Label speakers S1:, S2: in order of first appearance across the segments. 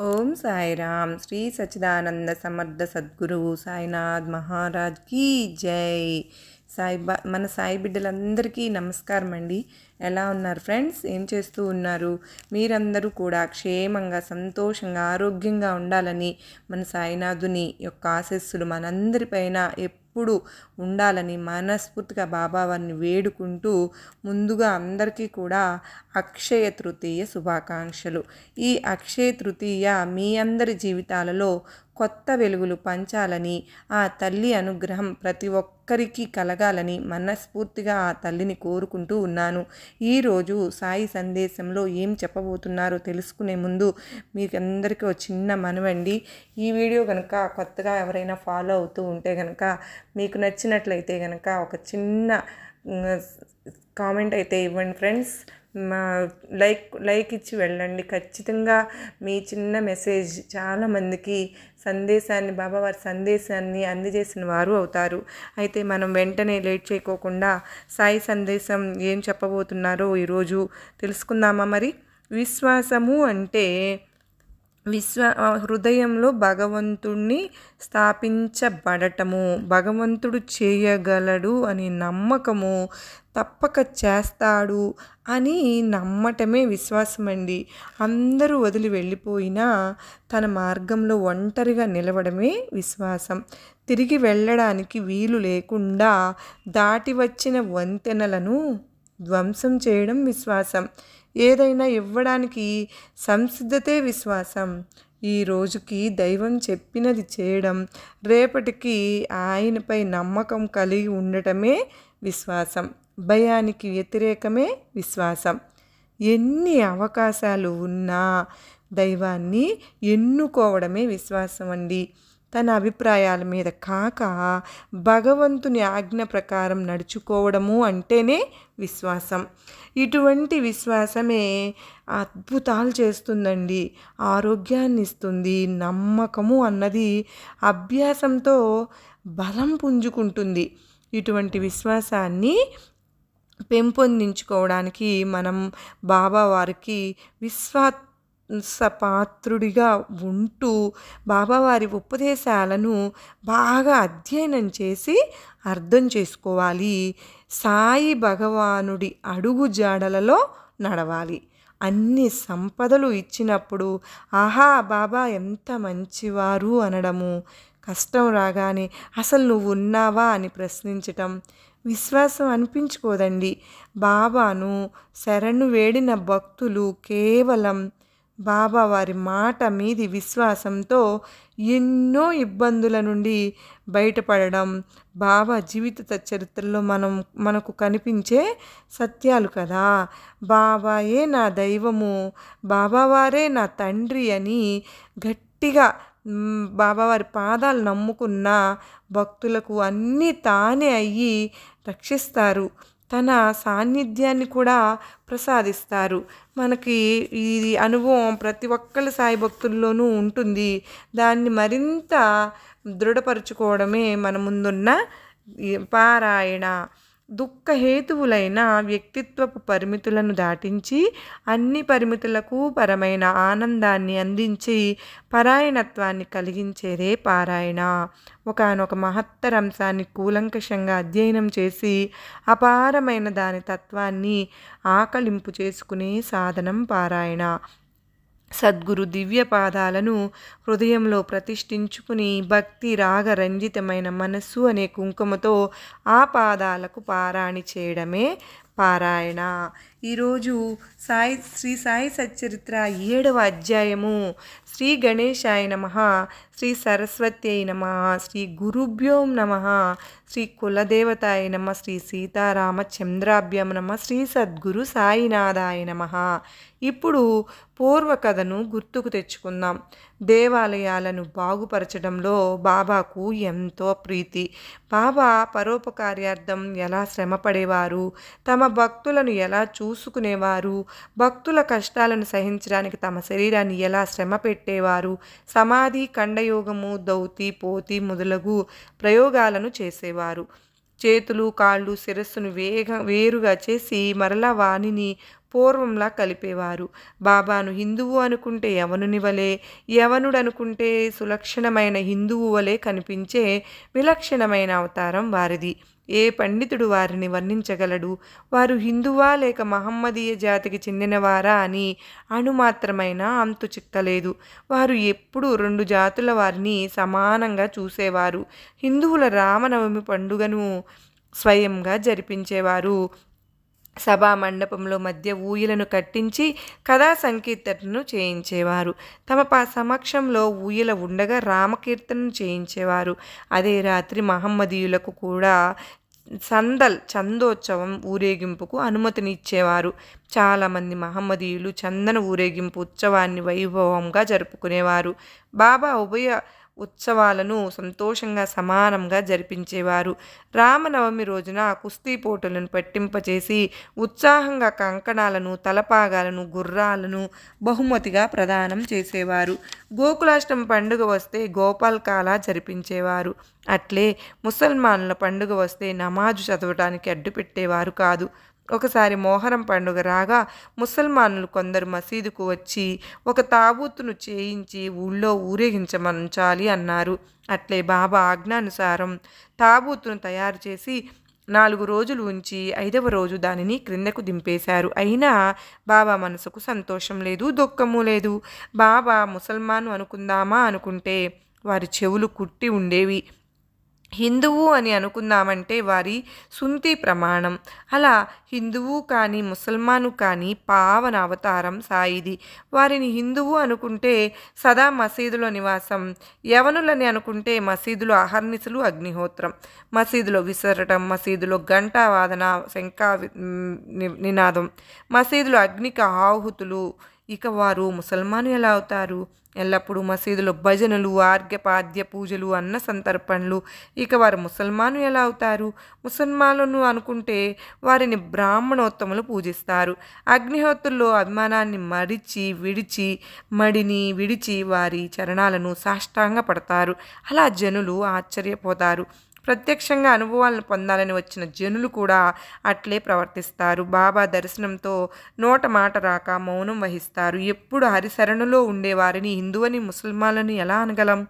S1: ఓం సాయిరామ్. శ్రీ సచిదానంద సమర్థ సద్గురువు సాయినాథ్ మహారాజ్ కీ జై. సాయిబా మన సాయి బిడ్డలందరికీ నమస్కారం అండి. ఎలా ఉన్నారు ఫ్రెండ్స్? ఏం చేస్తూ ఉన్నారు? మీరందరూ కూడా క్షేమంగా సంతోషంగా ఆరోగ్యంగా ఉండాలని మన సాయినాథుని యొక్క ఆశస్సులు మనందరిపైన ఎప్పుడు ఉండాలని మనస్ఫూర్తిగా బాబావారిని వేడుకుంటూ ముందుగా అందరికీ కూడా అక్షయ తృతీయ శుభాకాంక్షలు. ఈ అక్షయ తృతీయ మీ అందరి జీవితాలలో కొత్త వెలుగులు పంచాలని ఆ తల్లి అనుగ్రహం ప్రతి ఒక్కరికి కలగాలని మనస్ఫూర్తిగా ఆ తల్లిని కోరుకుంటూ ఉన్నాను. ఈరోజు సాయి సందేశంలో ఏం చెప్పబోతున్నారో తెలుసుకునే ముందు మీకు అందరికీ ఒక చిన్న మనవండి. ఈ వీడియో కనుక కొత్తగా ఎవరైనా ఫాలో అవుతూ ఉంటే కనుక మీకు నచ్చినట్లయితే కనుక ఒక చిన్న కామెంట్ అయితే ఇవ్వండి ఫ్రెండ్స్. లైక్ లైక్ ఇచ్చి వెళ్ళండి. ఖచ్చితంగా మీ చిన్న మెసేజ్ చాలామందికి సందేశాన్ని బాబావారి సందేశాన్ని అందజేసిన వారు అవుతారు. అయితే మనం వెంటనే లేట్ చేయకోకుండా సాయి సందేశం ఏం చెప్పబోతున్నారో ఈరోజు తెలుసుకుందామా మరి? విశ్వాసము అంటే విశ్వ హృదయంలో భగవంతుణ్ణి స్థాపించబడటము. భగవంతుడు చేయగలడు అని నమ్మకము తప్పక చేస్తాడు అని నమ్మటమే విశ్వాసం అండి అందరూ వదిలి వెళ్ళిపోయినా తన మార్గంలో ఒంటరిగా నిలవడమే విశ్వాసం. తిరిగి వెళ్ళడానికి వీలు లేకుండా దాటి వచ్చిన వంతెనలను ధ్వంసం చేయడం విశ్వాసం. ఏదైనా ఇవ్వడానికి సంసిద్ధతే విశ్వాసం. ఈ రోజుకి దైవం చెప్పినది చేయడం రేపటికి ఆయనపై నమ్మకం కలిగి ఉండటమే విశ్వాసం. భయానికి వ్యతిరేకమే విశ్వాసం. ఎన్ని అవకాశాలు ఉన్నా దైవాన్ని ఎన్నుకోవడమే విశ్వాసం అండి. తన అభిప్రాయాల మీద కాక భగవంతుని ఆజ్ఞ ప్రకారం నడుచుకోవడము అంటేనే విశ్వాసం. ఇటువంటి విశ్వాసమే అద్భుతాలు చేస్తుందండి. ఆరోగ్యాన్ని ఇస్తుంది నమ్మకము అన్నది అభ్యాసంతో బలం పుంజుకుంటుంది. ఇటువంటి విశ్వాసాన్ని పెంపొందించుకోవడానికి మనం బాబా వారికి విశ్వా పాత్రుడిగా ఉంటూ బాబావారి ఉపదేశాలను బాగా అధ్యయనం చేసి అర్థం చేసుకోవాలి. సాయి భగవానుడి అడుగు జాడలలో నడవాలి. అన్ని సంపదలు ఇచ్చినప్పుడు ఆహా బాబా ఎంత మంచివారు అనడము కష్టం రాగానే అసలు నువ్వు ఉన్నావా అని ప్రశ్నించటం విశ్వాసం అనిపించుకోదండి. బాబాను శరణు వేడిన భక్తులు కేవలం బాబా వారి మాట మీది విశ్వాసంతో ఎన్నో ఇబ్బందుల నుండి బయటపడడం బాబా జీవిత చరిత్రలో మనం మనకు కనిపించే సత్యాలు కదా. బాబాయే నా దైవము బాబావారే నా తండ్రి అని గట్టిగా బాబావారి పాదాలు నమ్ముకున్న భక్తులకు అన్నీ తానే అయ్యి రక్షిస్తారు. తన సాన్నిధ్యాన్ని కూడా ప్రసాదిస్తారు. మనకి ఈ అనుభవం ప్రతి ఒక్కళ్ళ సాయి భక్తుల్లోనూ ఉంటుంది. దాన్ని మరింత దృఢపరచుకోవడమే మన ముందున్న పారాయణ. దుఃఖహేతువులైన వ్యక్తిత్వపు పరిమితులను దాటించి అన్ని పరిమితులకు పరమైన ఆనందాన్ని అందించి పరాయణత్వాన్ని కలిగించేదే పారాయణ. ఒకనొక మహత్తర అంశాన్ని కూలంకషంగా అధ్యయనం చేసి అపారమైన దాని తత్వాన్ని ఆకలింపు చేసుకునే సాధనం పారాయణ. సద్గురు దివ్య పాదాలను హృదయంలో ప్రతిష్ఠించుకుని భక్తి రాగ రంజితమైన మనస్సు అనే కుంకుమతో ఆ పాదాలకు పారాణి చేయడమే పారాయణ. ఈరోజు సాయి శ్రీ సాయి సచ్చరిత్ర ఏడవ అధ్యాయము. శ్రీ గణేశాయ నమ శ్రీ సరస్వతి అయి నమ శ్రీ గురుభ్యోం నమ శ్రీ కులదేవతాయ నమ శ్రీ సీతారామచంద్రాభ్యం నమ శ్రీ సద్గురు సాయినాథాయ నమ. ఇప్పుడు పూర్వ కథను గుర్తుకు తెచ్చుకుందాం. దేవాలయాలను బాగుపరచడంలో బాబాకు ఎంతో ప్రీతి. బాబా పరోపకార్యార్థం ఎలా శ్రమపడేవారు? తమ భక్తులను ఎలా చూ చూసుకునేవారు. భక్తుల కష్టాలను సహించడానికి తమ శరీరాన్ని ఎలా శ్రమ పెట్టేవారు? సమాధి ఖండయోగము దౌతి పోతి మొదలగు ప్రయోగాలను చేసేవారు. చేతులు కాళ్ళు శిరస్సును వేగ వేరుగా చేసి మరలా వాణిని పూర్వంలా కలిపేవారు. బాబాను హిందువు అనుకుంటే యవనుని వలె యవనుడు అనుకుంటే సులక్షణమైన హిందువు వలె కనిపించే విలక్షణమైన అవతారం వారిది. ఏ పండితుడు వారిని వర్ణించగలడు? వారు హిందువా లేక మహమ్మదీయ జాతికి చెందినవారా అని అణుమాత్రమైన అంతు చిక్కలేదు వారు ఎప్పుడూ రెండు జాతుల వారిని సమానంగా చూసేవారు. హిందువుల రామనవమి పండుగను స్వయంగా జరిపించేవారు. సభా మండపంలో మధ్య ఊయలను కట్టించి కథా సంకీర్తనను చేయించేవారు. తమ సమక్షంలో ఊయల ఉండగా రామకీర్తనను చేయించేవారు. అదే రాత్రి మహమ్మదీయులకు కూడా సందల్ చందోత్సవం ఊరేగింపుకు అనుమతిని ఇచ్చేవారు చాలామంది మహమ్మదీయులు చందన ఊరేగింపు ఉత్సవాన్ని వైభవంగా జరుపుకునేవారు. బాబా ఉభయ ఉత్సవాలను సంతోషంగా సమానంగా జరిపించేవారు. రామనవమి రోజున కుస్తీ పోటులను పట్టింపచేసి ఉత్సాహంగా కంకణాలను తలపాగాలను గుర్రాలను బహుమతిగా ప్రదానం చేసేవారు. గోకులాష్టమి పండుగ వస్తే గోపాల్కాలా జరిపించేవారు. అట్లే ముసల్మానుల పండుగ వస్తే నమాజు చదవటానికి అడ్డుపెట్టేవారు కాదు. ఒకసారి మోహరం పండుగ రాగా ముసల్మానులు కొందరు మసీదుకు వచ్చి ఒక తాబూతును చేయించి ఊళ్ళో ఊరేగించమంచాలి అన్నారు. అట్లే బాబా ఆజ్ఞానుసారం తాబూతును తయారు చేసి నాలుగు రోజులు ఉంచి ఐదవ రోజు దానిని క్రిందకు దింపేశారు. అయినా బాబా మనసుకు సంతోషం లేదు దుఃఖము లేదు. బాబా ముసల్మాను అనుకుందామా అనుకుంటే వారి చెవులు కుట్టి ఉండేవి. హిందువు అని అనుకుందామంటే వారి సుంతి ప్రమాణం. అలా హిందువు కానీ ముసల్మాను కానీ పావన అవతారం సాయిది. వారిని హిందువు అనుకుంటే సదా మసీదులో నివాసం. యవనులని అనుకుంటే మసీదులో అహర్నిశలు అగ్నిహోత్రం. మసీదులో విసరటం మసీదులో గంటా వాదన శంఖా నినాదం. మసీదులో అగ్నికి ఆహుతులు ఇక వారు ముసల్మాను ఎలా అవుతారు? ఎల్లప్పుడూ మసీదులో భజనలు ఆర్ఘ్యపాద్య పూజలు అన్న సంతర్పణలు. ఇక వారు ముసల్మాను ఎలా అవుతారు? ముసల్మానులను అనుకుంటే వారిని బ్రాహ్మణోత్తములు పూజిస్తారు. అగ్నిహోత్రుల్లో అభిమానాన్ని మడిచి విడిచి మడిని విడిచి వారి చరణాలను సాష్టాంగ పడతారు అలా జనులు ఆశ్చర్యపోతారు. ప్రత్యక్షంగా అనుభవాలను పొందాలని వచ్చిన జనులు కూడా అట్లే ప్రవర్తిస్తారు. బాబా దర్శనంతో నోట మాట రాక మౌనం వహిస్తారు. ఎప్పుడు హరిశరణులో ఉండేవారిని హిందువని ముసల్మాన్లను ఎలా అనగలం?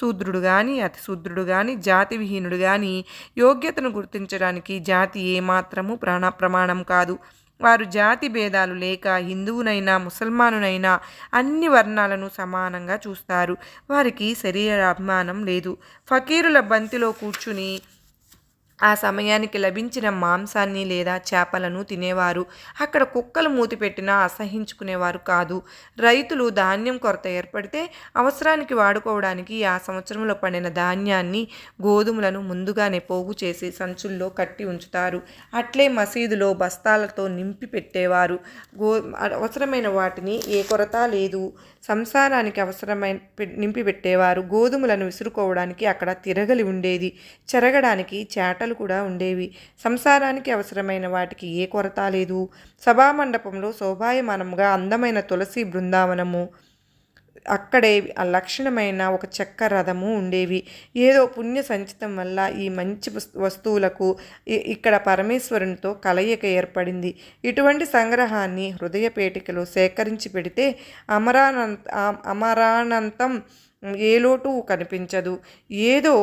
S1: శూద్రుడు కానీ అతి శూద్రుడు కానీ జాతి విహీనుడు కానీ యోగ్యతను గుర్తించడానికి జాతి ఏమాత్రము ప్రాణ ప్రమాణం కాదు. వారు జాతి భేదాలు లేక హిందువునైనా ముసల్మానునైనా అన్ని వర్ణాలను సమానంగా చూస్తారు. వారికి శరీర అభిమానం లేదు. ఫకీరుల బంతిలో కూర్చుని ఆ సమయానికి లభించిన మాంసాన్ని లేదా చేపలను తినేవారు. అక్కడ కుక్కలు మూతిపెట్టినా అసహించుకునేవారు కాదు. రైతులు ధాన్యం కొరత ఏర్పడితే అవసరానికి వాడుకోవడానికి ఆ సంవత్సరంలో పండిన ధాన్యాన్ని గోధుమలను ముందుగానే పోగు చేసి సంచుల్లో కట్టి ఉంచుతారు. అట్లే మసీదులో బస్తాలతో నింపి పెట్టేవారు. గో అవసరమైన వాటిని ఏ కొరత లేదు. సంసారానికి అవసరమైన నింపి పెట్టేవారు. గోధుమలను విసురుకోవడానికి అక్కడ తిరగలి ఉండేది. చెరగడానికి చేట చేటలు కూడా ఉండేవి. సంసారానికి అవసరమైన వాటికి ఏ కొరత లేదు. సభామండపంలో శోభాయమానంగా అందమైన తులసి బృందావనము. అక్కడే లక్షణమైన ఒక చెక్క రథము ఉండేవి. ఏదో పుణ్య సంచితం వల్ల ఈ మంచి వస్తువులకు ఇక్కడ పరమేశ్వరునితో కలయిక ఏర్పడింది. ఇటువంటి సంగ్రహాన్ని హృదయపేటికలో సేకరించి పెడితే అమరానంత అమరానంతం ఏ లోటు కనిపించదు. ఏదో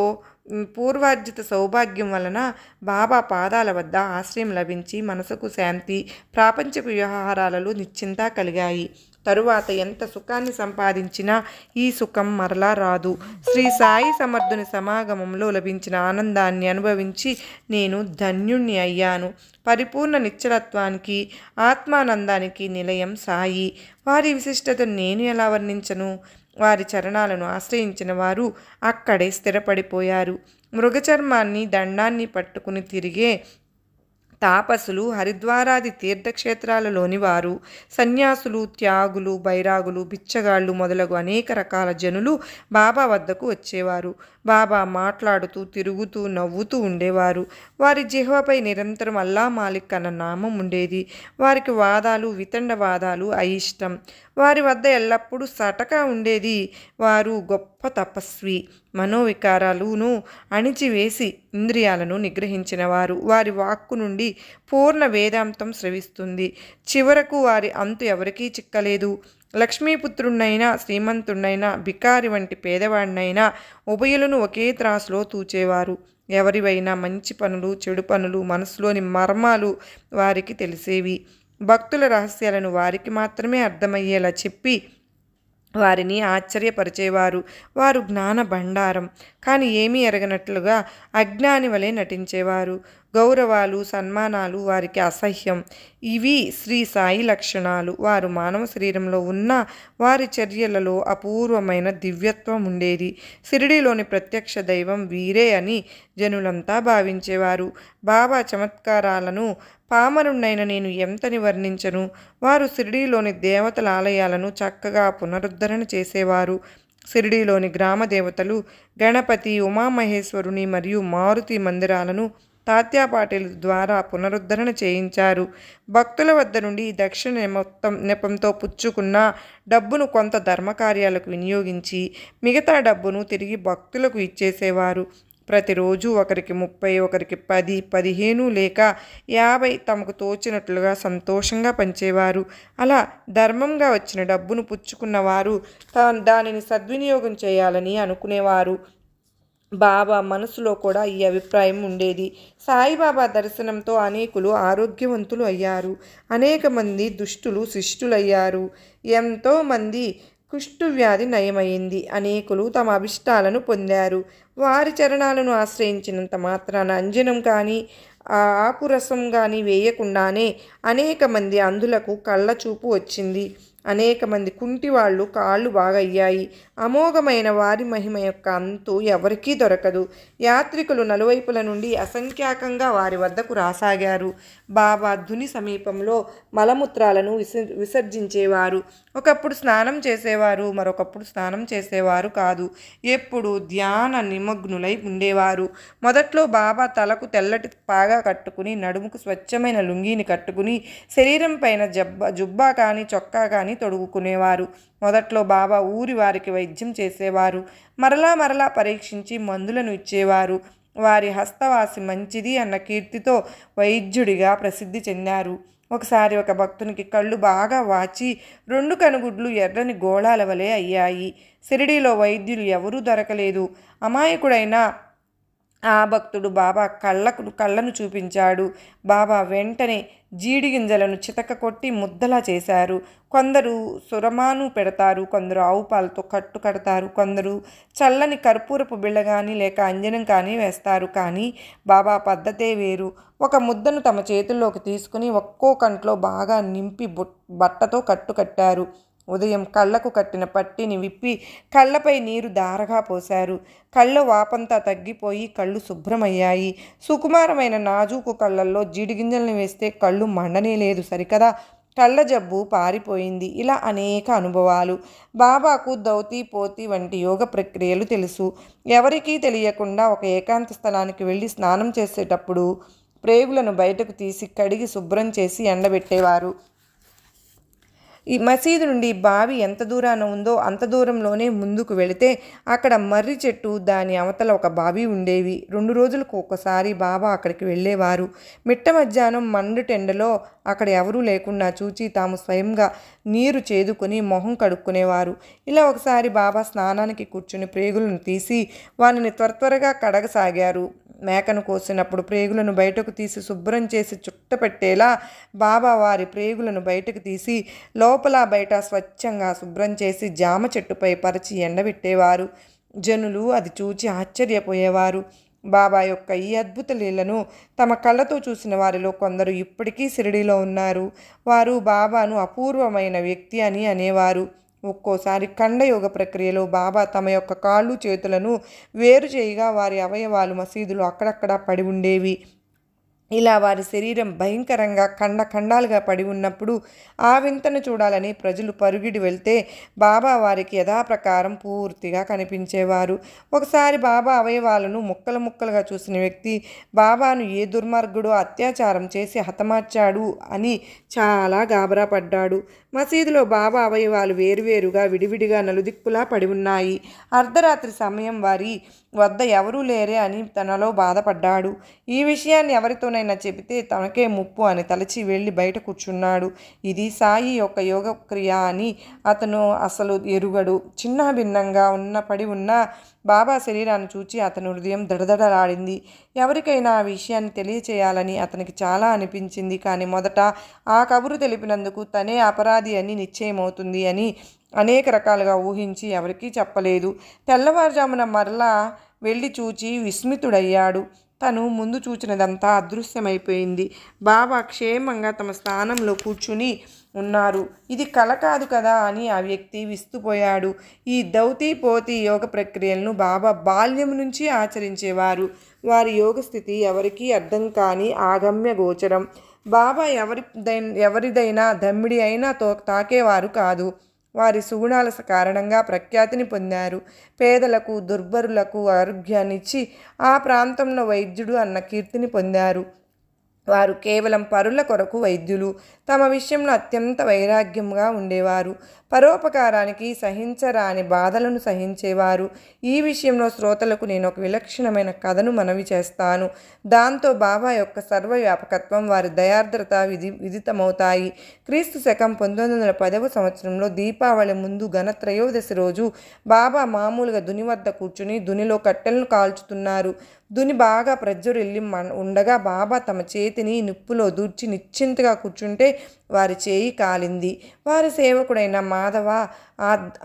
S1: పూర్వార్జిత సౌభాగ్యం వలన బాబా పాదాల వద్ద ఆశ్రయం లభించి మనసుకు శాంతి ప్రాపంచక వ్యవహారాలలో నిశ్చింత కలిగాయి. తరువాత ఎంత సుఖాన్ని సంపాదించినా ఈ సుఖం మరలా రాదు. శ్రీ సాయి సమర్థుని సమాగమంలో లభించిన ఆనందాన్ని అనుభవించి నేను ధన్యుణ్ణి అయ్యాను. పరిపూర్ణ నిశ్చలత్వానికి ఆత్మానందానికి నిలయం సాయి. వారి విశిష్టతను నేను ఎలా వర్ణించను? వారి చరణాలను ఆశ్రయించిన వారు అక్కడే స్థిరపడిపోయారు. మృగచర్మాన్ని దండాన్ని పట్టుకుని తిరిగే తాపసులు హరిద్వారాది తీర్థక్షేత్రాలలోని వారు. సన్యాసులు త్యాగులు బైరాగులు బిచ్చగాళ్ళు మొదలగు అనేక రకాల జనులు బాబా వద్దకు వచ్చేవారు. బాబా మాట్లాడుతూ తిరుగుతూ నవ్వుతూ ఉండేవారు. వారి జిహ్వపై నిరంతరం అల్లా మాలిక్ అన్న నామం ఉండేది. వారికి వాదాలు వితండవాదాలు అయిష్టం. వారి వద్ద ఎల్లప్పుడూ సటక ఉండేది. వారు గొప్ప తపస్వి. మనోవికారాలును అణిచివేసి ఇంద్రియాలను నిగ్రహించిన వారు వారి వాక్కు నుండి పూర్ణ వేదాంతం స్రవిస్తుంది. చివరకు వారి అంతు ఎవరికీ చిక్కలేదు. లక్ష్మీపుత్రుణ్ణైనా శ్రీమంతుణ్ణైనా భికారి వంటి పేదవాడినైనా ఉభయులను ఒకే త్రాసులో తూచేవారు. ఎవరివైనా మంచి పనులు చెడు పనులు మనసులోని మర్మాలు వారికి తెలిసేవి. భక్తుల రహస్యాలను వారికి మాత్రమే అర్థమయ్యేలా చెప్పి వారిని ఆశ్చర్యపరిచేవారు. వారు జ్ఞాన భండారం. కానీ ఏమీ ఎరగనట్లుగా అజ్ఞాని వలె నటించేవారు. గౌరవాలు సన్మానాలు వారికి అసహ్యం. ఇవి శ్రీ సాయి లక్షణాలు. వారు మానవ శరీరంలో ఉన్న వారి చర్యలలో అపూర్వమైన దివ్యత్వం ఉండేది. షిరిడిలోని ప్రత్యక్ష దైవం వీరే అని జనులంతా భావించేవారు. బాబా చమత్కారాలను పామరుణ్ణైన నేను ఎంతని వర్ణించను? వారు షిరిడీలోని దేవతల ఆలయాలను చక్కగా పునరుద్ధరణ చేసేవారు. షిరిడీలోని గ్రామ దేవతలు గణపతి ఉమామహేశ్వరుని మరియు మారుతి మందిరాలను తాత్యా పాటిల్ ద్వారా పునరుద్ధరణ చేయించారు. భక్తుల వద్ద నుండి దక్షిణ మొత్తం నెపంతో పుచ్చుకున్న డబ్బును కొంత ధర్మకార్యాలకు వినియోగించి మిగతా డబ్బును తిరిగి భక్తులకు ఇచ్చేసేవారు. ప్రతిరోజు ఒకరికి ముప్పై ఒకరికి పది పదిహేను లేక యాభై తమకు తోచినట్లుగా సంతోషంగా పంచేవారు. అలా ధర్మంగా వచ్చిన డబ్బును పుచ్చుకున్నవారు దానిని సద్వినియోగం చేయాలని అనుకునేవారు. బాబా మనసులో కూడా ఈ అభిప్రాయం ఉండేది. సాయిబాబా దర్శనంతో అనేకులు ఆరోగ్యవంతులు అయ్యారు. అనేక మంది దుష్టులు శిష్టులయ్యారు. ఎంతోమంది కుష్టు వ్యాధి నయమైంది. అనేకులు తమ అభిష్టాలను పొందారు. వారి చరణాలను ఆశ్రయించినంత మాత్రాన అంజనం కానీ ఆకురసం కానీ వేయకుండానే అనేక మంది అందులకు కళ్ళ చూపు వచ్చింది. అనేక మంది కుంటి వాళ్ళు కాళ్ళు బాగయ్యాయి. అమోఘమైన వారి మహిమ యొక్క అంతు ఎవరికీ దొరకదు. యాత్రికులు నలువైపుల నుండి అసంఖ్యాకంగా వారి వద్దకు రాసాగారు. బాబా ధుని సమీపంలో మలమూత్రాలను విసర్ విసర్జించేవారు. ఒకప్పుడు స్నానం చేసేవారు మరొకప్పుడు స్నానం చేసేవారు కాదు. ఎప్పుడు ధ్యాన నిమగ్నులై ఉండేవారు. మొదట్లో బాబా తలకు తెల్లటి పాగా కట్టుకుని నడుముకు స్వచ్ఛమైన లుంగీని కట్టుకుని శరీరం పైన జబ్బా జుబ్బా కానీ చొక్కా కానీ తొడుగుకునేవారు. మొదట్లో బాబా ఊరి వారికి వైద్యం చేసేవారు. మరలా మరలా పరీక్షించి మందులను ఇచ్చేవారు. వారి హస్తవాసి మంచిది అన్న కీర్తితో వైద్యుడిగా ప్రసిద్ధి చెందారు. ఒకసారి ఒక భక్తునికి కళ్ళు బాగా వాచి రెండు కనుగుడ్లు ఎర్రని గోళాల వలె అయ్యాయి. షిరిడీలో వైద్యులు ఎవరూ దొరకలేదు. అమాయకుడైన ఆ భక్తుడు బాబా కళ్ళకు కళ్ళను చూపించాడు. బాబా వెంటనే జీడి గింజలను చితక కొట్టి ముద్దలా చేశారు. కొందరు సురమాను పెడతారు కొందరు ఆవు పాలతో కట్టు కడతారు కొందరు చల్లని కర్పూరపు బిళ్ళ కానీ లేక అంజనం కానీ వేస్తారు. కానీ బాబా పద్ధతే వేరు. ఒక ముద్దను తమ చేతుల్లోకి తీసుకుని ఒక్కో కంట్లో బాగా నింపి బట్టతో కట్టు కట్టారు. ఉదయం కళ్ళకు కట్టిన పట్టిని విప్పి కళ్ళపై నీరు దారగా పోశారు. కళ్ళ వాపంతా తగ్గిపోయి కళ్ళు శుభ్రమయ్యాయి. సుకుమారమైన నాజూకు కళ్ళల్లో జీడిగింజల్ని వేస్తే కళ్ళు మండనే లేదు సరికదా? కళ్ళ జబ్బు పారిపోయింది. ఇలా అనేక అనుభవాలు. బాబాకు దౌతి పోతి వంటి యోగ ప్రక్రియలు తెలుసు. ఎవరికీ తెలియకుండా ఒక ఏకాంత స్థలానికి వెళ్ళి స్నానం చేసేటప్పుడు ప్రేగులను బయటకు తీసి కడిగి శుభ్రం చేసి ఎండబెట్టేవారు. ఈ మసీదు నుండి బావి ఎంత దూరాన ఉందో అంత దూరంలోనే ముందుకు వెళితే అక్కడ మర్రి చెట్టు దాని అవతల ఒక బావి ఉండేవి. రెండు రోజులకు ఒకసారి బాబా అక్కడికి వెళ్ళేవారు. మిట్ట మధ్యాహ్నం మండుటెండలో అక్కడ ఎవరూ లేకుండా చూచి తాము స్వయంగా నీరు చేదుకొని మొహం కడుక్కునేవారు. ఇలా ఒకసారి బాబా స్నానానికి కూర్చుని ప్రేగులను తీసి వానిని త్వర త్వరగా కడగసాగారు. మేకను కోసినప్పుడు ప్రేగులను బయటకు తీసి శుభ్రం చేసి చుట్టపెట్టేలా బాబా వారి ప్రేగులను బయటకు తీసి లోపల బయట స్వచ్ఛంగా శుభ్రం చేసి జామ చెట్టుపై పరిచి ఎండబెట్టేవారు. జనులు అది చూచి ఆశ్చర్యపోయేవారు. బాబా యొక్క ఈ అద్భుత లీలను తమ కళ్ళతో చూసిన వారిలో కొందరు ఇప్పటికీ షిరిడీలో ఉన్నారు. వారు బాబాను అపూర్వమైన వ్యక్తి అని అనేవారు. ఒక్కోసారి ఖండయోగ ప్రక్రియలో బాబా తమ యొక్క కాళ్ళు చేతులను వేరు చేయగా వారి అవయవాలు మసీదులు అక్కడక్కడ పడి ఉండేవి. ఇలా వారి శరీరం భయంకరంగా ఖండ ఖండాలుగా పడి ఉన్నప్పుడు ఆ వింతను చూడాలని ప్రజలు పరుగిడి వెళ్తే బాబా వారికి యథాప్రకారం పూర్తిగా కనిపించేవారు. ఒకసారి బాబా అవయవాలను ముక్కలు ముక్కలుగా చూసిన వ్యక్తి బాబాను ఏ దుర్మార్గుడో అత్యాచారం చేసి హతమార్చాడు అని చాలా గాబరా పడ్డాడు. మసీదులో బాబా అవయవాలు వేరువేరుగా విడివిడిగా నలుదిక్కులా పడి ఉన్నాయి. అర్ధరాత్రి సమయం వారి వద్ద ఎవరూ లేరే అని తనలో బాధపడ్డాడు. ఈ విషయాన్ని ఎవరితోనైనా చెబితే తనకే ముప్పు అని తలచి వెళ్ళి బయట కూర్చున్నాడు. ఇది సాయి యొక్క యోగ క్రియ అని అతను అసలు ఎరుగడు. చిన్న భిన్నంగా ఉన్న పడి ఉన్న బాబా శరీరాన్ని చూచి అతని హృదయం దడదడలాడింది. ఎవరికైనా ఆ విషయాన్ని తెలియచేయాలని అతనికి చాలా అనిపించింది. కానీ మొదట ఆ కబురు తెలిపినందుకు తనే అపరాధి అని నిశ్చయమవుతుంది అని అనేక రకాలుగా ఊహించి ఎవరికీ చెప్పలేదు. తెల్లవారుజామున మరలా వెళ్ళి చూచి విస్మితుడయ్యాడు. తను ముందు చూచినదంతా అదృశ్యమైపోయింది. బాబా క్షేమంగా తమ స్థానంలో కూర్చుని ఉన్నారు. ఇది కల కాదు కదా అని ఆ వ్యక్తి విస్తుపోయాడు. ఈ దౌతి పోతి యోగ ప్రక్రియలను బాబా బాల్యం నుంచి ఆచరించేవారు. వారి యోగ స్థితి ఎవరికీ అర్థం కాని ఆగమ్య గోచరం. బాబా ఎవరి ఎవరిదైనా దమ్మిడి అయినా తో తాకేవారు కాదు. వారి సుగుణాల కారణంగా ప్రఖ్యాతిని పొందారు. పేదలకు దుర్బరులకు ఆరోగ్యాన్నిచ్చి ఆ ప్రాంతంలో వైద్యుడు అన్న కీర్తిని పొందారు. వారు కేవలం పరుల కొరకు వైద్యులు. తమ విషయంలో అత్యంత వైరాగ్యంగా ఉండేవారు. పరోపకారానికి సహించరాని బాధలను సహించేవారు. ఈ విషయంలో శ్రోతలకు నేను ఒక విలక్షణమైన కథను మనవి చేస్తాను. దాంతో బాబా యొక్క సర్వవ్యాపకత్వం వారి దయార్ద్రత విధి విదితమవుతాయి. క్రీస్తు శకం పంతొమ్మిది వందల పదవ సంవత్సరంలో దీపావళి ముందు ఘన త్రయోదశి రోజు బాబా మామూలుగా దుని వద్ద కూర్చుని దునిలో కట్టెలను కాల్చుతున్నారు. దుని బాగా ప్రజ్వరిల్లి ఉండగా బాబా తమ చేతిని నిప్పులో దూర్చి నిశ్చింతగా కూర్చుంటే వారి చేయి కాలింది. వారి సేవకుడైన మాధవ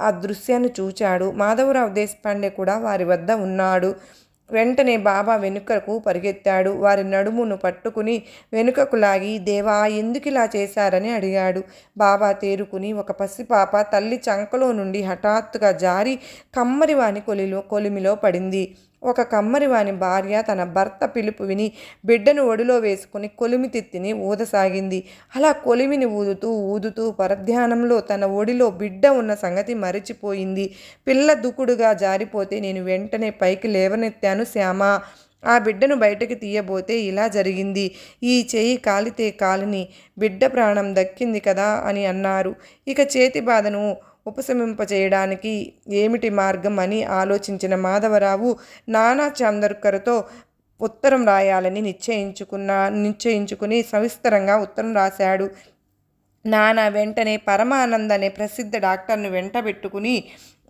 S1: ఆ దృశ్యాన్ని చూచాడు. మాధవరావు దేశపాండే కూడా వారి వద్ద ఉన్నాడు. వెంటనే బాబా వెనుకకు పరిగెత్తాడు. వారి నడుమును పట్టుకుని వెనుకకు లాగి దేవా ఎందుకు ఇలా చేశారని అడిగాడు బాబా తేరుకుని ఒక పసిపాప తల్లి చంకలో నుండి హఠాత్తుగా జారి కమ్మరివాని కొలిలో కొలిమిలో పడింది. ఒక కమ్మరివాని భార్య తన భర్త పిలుపు విని బిడ్డను ఒడిలో వేసుకుని కొలిమి తిత్తిని ఊదసాగింది. అలా కొలిమిని ఊదుతూ ఊదుతూ పరధ్యానంలో తన ఒడిలో బిడ్డ ఉన్న సంగతి మరిచిపోయింది. పిల్ల దుకుడుగా జారిపోతే నేను వెంటనే పైకి లేవనెత్తాను శ్యామ. ఆ బిడ్డను బయటకు తీయబోతే ఇలా జరిగింది. ఈ చేయి కాలితే కాలిని బిడ్డ ప్రాణం దక్కింది కదా అని అన్నారు. ఇక చేతి బాధను ఉపశమింపజేయడానికి ఏమిటి మార్గం అని ఆలోచించిన మాధవరావు నానా చందర్కర్తో ఉత్తరం రాయాలని నిశ్చయించుకున్న నిశ్చయించుకుని సవిస్తరంగా ఉత్తరం రాశాడు. నాన్న వెంటనే పరమానంద్ అనే ప్రసిద్ధ డాక్టర్ను వెంటబెట్టుకుని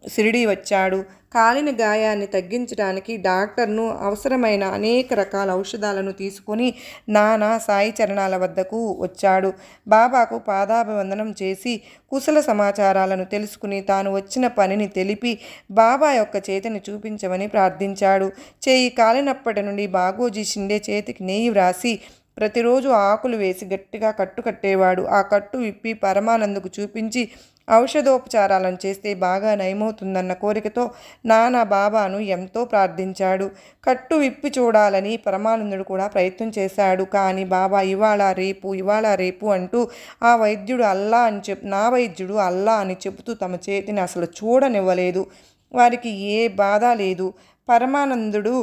S1: షిరిడి వచ్చాడు. కాలిన గాయాన్ని తగ్గించడానికి డాక్టర్ను అవసరమైన అనేక రకాల ఔషధాలను తీసుకొని నానా సాయి చరణాల వద్దకు వచ్చాడు. బాబాకు పాదాభివందనం చేసి కుశల సమాచారాలను తెలుసుకుని తాను వచ్చిన పనిని తెలిపి బాబా యొక్క చేతిని చూపించమని ప్రార్థించాడు. చేయి కాలినప్పటి నుండి బాగోజీ షిండే చేతికి నెయ్యి వ్రాసి ప్రతిరోజు ఆకులు వేసి గట్టిగా కట్టు కట్టేవాడు ఆ కట్టు విప్పి పరమానందకు చూపించి ఔషధోపచారాలను చేస్తే బాగా నయమవుతుందన్న కోరికతో నానా బాబాను ఎంతో ప్రార్థించాడు. కట్టు విప్పి చూడాలని పరమానందుడు కూడా ప్రయత్నం చేశాడు. కానీ బాబా ఇవాళ రేపు ఇవాళ రేపు అంటూ ఆ వైద్యుడు అల్లా అని చెప్ నా వైద్యుడు అల్లా అని చెబుతూ తమ చేతిని అసలు చూడనివ్వలేదు. వారికి ఏ బాధ లేదు. పరమానందుడు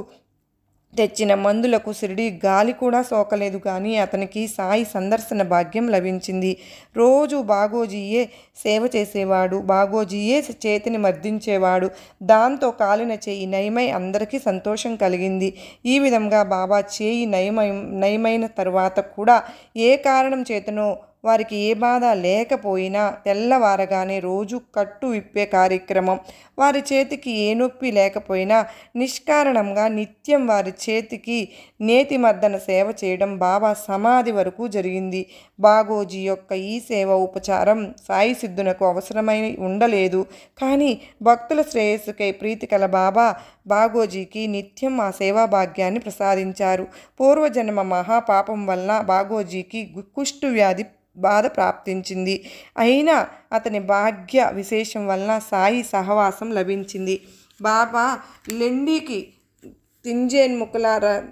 S1: తెచ్చిన మందులకు షిరిడి గాలి కూడా సోకలేదు కానీ అతనికి సాయి సందర్శన భాగ్యం లభించింది. రోజు బాగోజీయే సేవ చేసేవాడు బాగోజీయే చేతిని మర్దించేవాడు. దాంతో కాలిన చేయి నయమై అందరికీ సంతోషం కలిగింది. ఈ విధంగా బాబా చేయి నయమై నయమైన తర్వాత కూడా ఏ కారణం చేతనో వారికి ఏ బాధ లేకపోయినా తెల్లవారగానే రోజు కట్టు విప్పే కార్యక్రమం. వారి చేతికి ఏ నొప్పి లేకపోయినా నిష్కారణంగా నిత్యం వారి చేతికి నేతి మద్దన సేవ చేయడం బాబా సమాధి వరకు జరిగింది. బాగోజీ యొక్క ఈ సేవ ఉపచారం సాయి సిద్ధునకు అవసరమై ఉండలేదు. కానీ భక్తుల శ్రేయస్సుకై ప్రీతికల బాబా బాగోజీకి నిత్యం ఆ సేవా భాగ్యాన్ని ప్రసాదించారు. పూర్వజన్మ మహాపాపం వలన బాగోజీకి కుష్టు వ్యాధి బాధ ప్రాప్తించింది. అయినా అతని భాగ్య విశేషం వలన సాయి సహవాసం లభించింది. బాబా లెండికి తింజేన్ముఖల ముక్కలార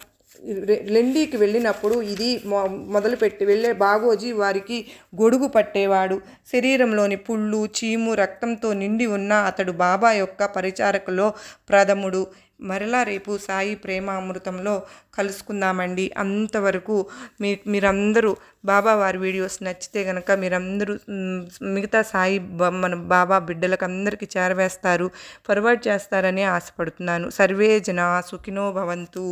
S1: లెండీకి వెళ్ళినప్పుడు ఇది మొ మొదలుపెట్టి వెళ్ళే బాగోజీ వారికి గొడుగు పట్టేవాడు. శరీరంలోని పుళ్ళు చీము రక్తంతో నిండి ఉన్న అతడు బాబా యొక్క పరిచారకులో ప్రథముడు. మరలా రేపు సాయి ప్రేమ అమృతంలో కలుసుకుందామండి. అంతవరకు మీ మీరందరూ బాబా వారి వీడియోస్ నచ్చితే కనుక మీరందరూ మిగతా సాయి మన బాబా బిడ్డలకు అందరికీ చేరవేస్తారు ఫార్వర్డ్ చేస్తారని ఆశపడుతున్నాను. సర్వే జన సుఖినో భవంతు.